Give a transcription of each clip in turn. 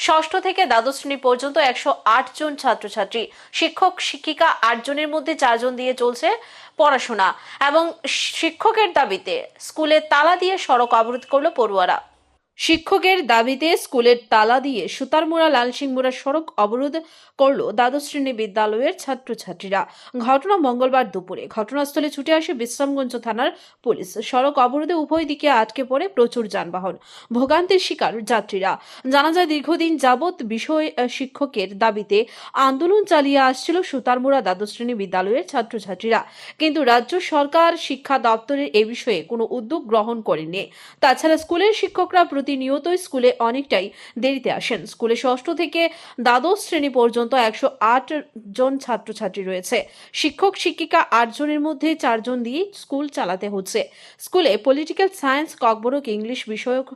ষষ্ঠ থেকে দ্বাদশ শ্রেণি পর্যন্ত একশো আট জন ছাত্রছাত্রী, শিক্ষক, শিক্ষিকা আটজনের মধ্যে চারজন দিয়ে চলছে পড়াশোনা এবং শিক্ষকের দাবিতে স্কুলে তালা দিয়ে সড়ক অবরোধ করল পড়ুয়ারা। শিক্ষকের দাবিতে স্কুলের তালা দিয়ে সুতারমুড়া, লালসিংমুড়া সড়ক অবরোধ করল দ্বাদশ শ্রেণি বিদ্যালয়ের ছাত্রছাত্রীরা। ঘটনা মঙ্গলবার দুপুরে। ঘটনাস্থলে ছুটে আসে বিশ্রামগঞ্জ থানার পুলিশ। সড়ক অবরোধে উভয় দিকে আটকে পড়ে প্রচুর যানবাহন। ভোগান্তির শিকার যাত্রীরা। জানা যায়, দীর্ঘদিন যাবৎ বিষয় শিক্ষকের দাবিতে আন্দোলন চালিয়ে আসছিল সুতারমুড়া দ্বাদশ শ্রেণি বিদ্যালয়ের ছাত্রছাত্রীরা। কিন্তু রাজ্য সরকার, শিক্ষা দপ্তরের এ বিষয়ে কোনো উদ্যোগ গ্রহণ করেনি। তাছাড়া স্কুলের শিক্ষকরা প্রতিনিয়তই স্কুলে অনেকটাই দেরিতে আসেন। স্কুলে ষষ্ঠ থেকে দ্বাদশ শ্রেণি পর্যন্ত একশো আট জন ছাত্রছাত্রী রয়েছে। শিক্ষক, শিক্ষিকা আট জনের মধ্যে চারজন দিয়ে স্কুল চালাতে হচ্ছে। স্কুলে পলিটিক্যাল সায়েন্স, ককবরক, ইংলিশ বিষয়ক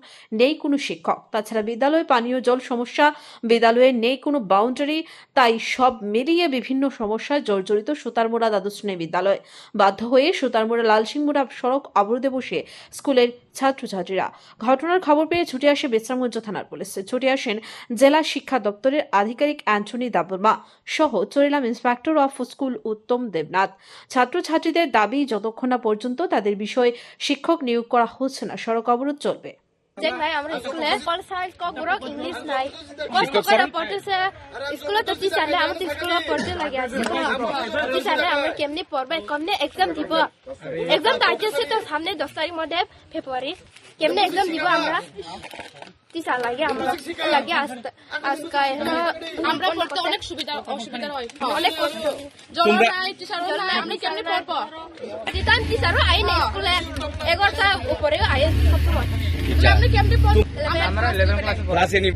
নেই কোনো শিক্ষক। তাছাড়া বিদ্যালয়ে পানীয় জল সমস্যা, বিদ্যালয়ে নেই কোনো বাউন্ডারি, তাই সব মিলিয়ে বিভিন্ন সমস্যায় জর্জরিত সুতারমোড়া দ্বাদশ শ্রেণি বিদ্যালয়। বাধ্য হয়ে সুতারমোড়া লালসিংমোড়া সড়ক অবরোধে বসে স্কুলের ছাত্রছাত্রীরা। ঘটনার খবর পেয়ে ছুটে আসে বিশ্রামগঞ্জ থানার পুলিশ। ছুটে আসেন জেলা শিক্ষা দপ্তরের আধিকারিক অ্যান্টনি দাবর্মা সহ Charilam inspector of school Uttam Debnath. ছাত্রছাত্রীদের দাবি, যতক্ষণ না পর্যন্ত তাদের বিষয়ে শিক্ষক নিয়োগ করা হচ্ছে না, সড়ক অবরোধ চলবে। চেক নাই আমরা স্কুলে পল সাইন্স কক বড় ইংলিশ নাই। কষ্ট করে পড়তেছে। স্কুলে তো টিচারলে আমরা তো স্কুলে পড়তে লাগে আজ টিচারলে আমরা কেমনি পড়বে? কেমনে এক্সাম দিব? এক্সাম তো আইতেছে তো সামনে দশ তারিখ মধ্যে ফেব্রুয়ারি কেমনে এক্সাম দিব আমরা? টিচার লাগে আমরা লাগে আজকে আজকে আমরা পড়তে অনেক সুবিধা অসুবিধা হয়। অনেক কষ্ট। জল নাই টিচারও নাই আমরা কেমনে পড়ব? টিচার টিচারও আই নাই স্কুলে। এগারোটা উপরে আই সবসময় আপনি কেমনে পড়ব আমরা ইলেভেন ক্লাসে ক্লাসে নি